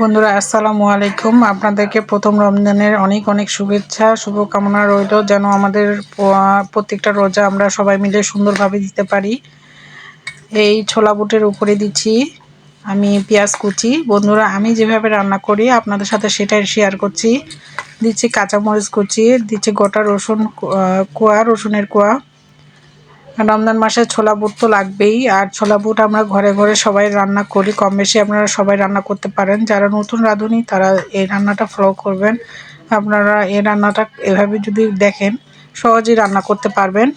বন্ধুরা, আসসালামু আলাইকুম। আপনাদেরকে প্রথম রমজানের অনেক অনেক শুভেচ্ছা, শুভকামনা রইল। যেন আমাদের প্রত্যেকটা রোজা আমরা সবাই মিলে সুন্দরভাবে দিতে পারি। এই ছোলা বুটের উপরে দিচ্ছি আমি পেঁয়াজ কুচি। বন্ধুরা, আমি যেভাবে রান্না করি, আপনাদের সাথে সেটাই শেয়ার করছি। দিচ্ছি কাঁচামরিচ কুচি, দিচ্ছি গোটা রসুন কোয়া, রসুনের কোয়া। রমজান মাসে ছোলা বুট তো লাগবেই। আর ছোলা বুট আমরা ঘরে ঘরে সবাই রান্না করি। কম বেশি আপনারা সবাই রান্না করতে পারেন। যারা নতুন রাঁধুনি তারা এই রান্নাটা ফলো করবেন। আপনারা এই রান্নাটা এভাবে যদি দেখেন সহজেই রান্না করতে পারবেন।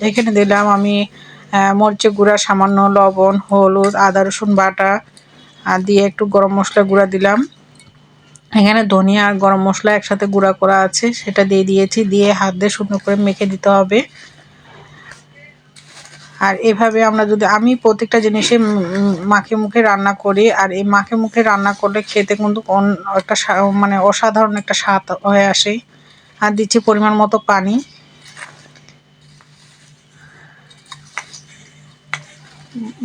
এখানে দিলাম আমি আহ, মরিচের গুঁড়া সামান্য লবণ হলুদ আদা রসুন বাটা দিয়ে একটু গরম মশলা গুঁড়া দিলাম। এখানে ধনিয়া আর গরম মশলা একসাথে গুঁড়া করা আছে। সেটা দিয়ে দিয়েছি। দিয়ে হাত দিয়ে সুন্দর করে মেখে দিতে হবে। আর এভাবে আমরা যদি, আমি প্রত্যেকটা জিনিসে মাখে মুখে রান্না করি, আর এই মাখে মুখে রান্না করলে খেতে কিন্তু একটা মানে অসাধারণ একটা স্বাদ হয়ে আসে। আর দিচ্ছি পরিমাণ মতো পানি।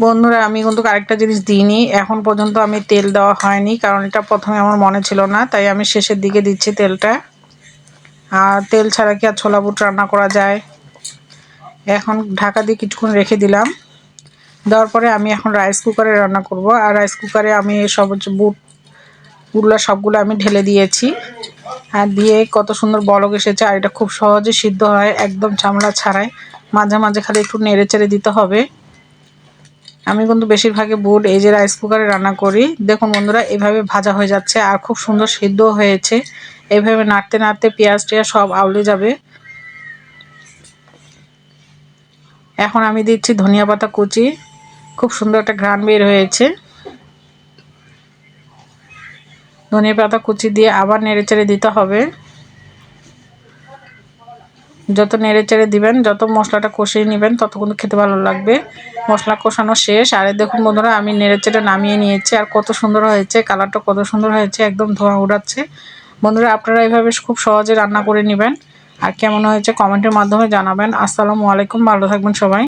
বন্ধুরা, আমি কিন্তু আরেকটা জিনিস দিইনি। এখন পর্যন্ত আমি তেল দেওয়া হয়নি, কারণ এটা প্রথমে আমার মনে ছিল না, তাই আমি শেষের দিকে দিচ্ছি তেলটা। আর তেল ছাড়া কি আর ছোলা বুট রান্না করা যায়? এখন ঢাকা দিয়ে কিছুক্ষণ রেখে দিলাম। দেওয়ার পরে আমি এখন রাইস কুকারে রান্না করব। আর রাইস কুকারে আমি সব বুট বুটগুলো সবগুলো আমি ঢেলে দিয়েছি। আর দিয়ে কত সুন্দর বলক এসেছে। আর এটা খুব সহজে সিদ্ধ হয়, একদম চামড়া ছাড়াই মাঝে মাঝে খালি একটু নেড়ে চেড়ে দিতে হবে। আমি কিন্তু বেশিরভাগই বুট এই যে রাইস কুকারে রান্না করি। দেখুন বন্ধুরা, এভাবে ভাজা হয়ে যাচ্ছে। আর খুব সুন্দর সিদ্ধ হয়েছে। এভাবে নাড়তে নাড়তে পেঁয়াজ টেয়াজ সব আউলে যাবে। এখন আমি দিচ্ছি ধনিয়া পাতা কুচি। খুব সুন্দর একটা ঘ্রাণ বের হয়েছে। ধনিয়া পাতা কুচি দিয়ে আবার নেড়ে চেড়ে দিতে হবে। যত নেড়ে চেড়ে দিবেন, যত মশলাটা কষিয়ে নেবেন, তত কিন্তু খেতে ভালো লাগবে। মশলা কষানো শেষ। আর দেখুন বন্ধুরা, আমি নেড়ে চেড়ে নামিয়ে নিয়েছি। আর কত সুন্দর হয়েছে, কালারটা কত সুন্দর হয়েছে, একদম ধোঁয়া উড়াচ্ছে। বন্ধুরা, আপনারা এইভাবে খুব সহজে রান্না করে নেবেন। আর কেমন হয়েছে কমেন্টের মাধ্যমে জানাবেন। আসসালামু আলাইকুম ভালো থাকবেন সবাই।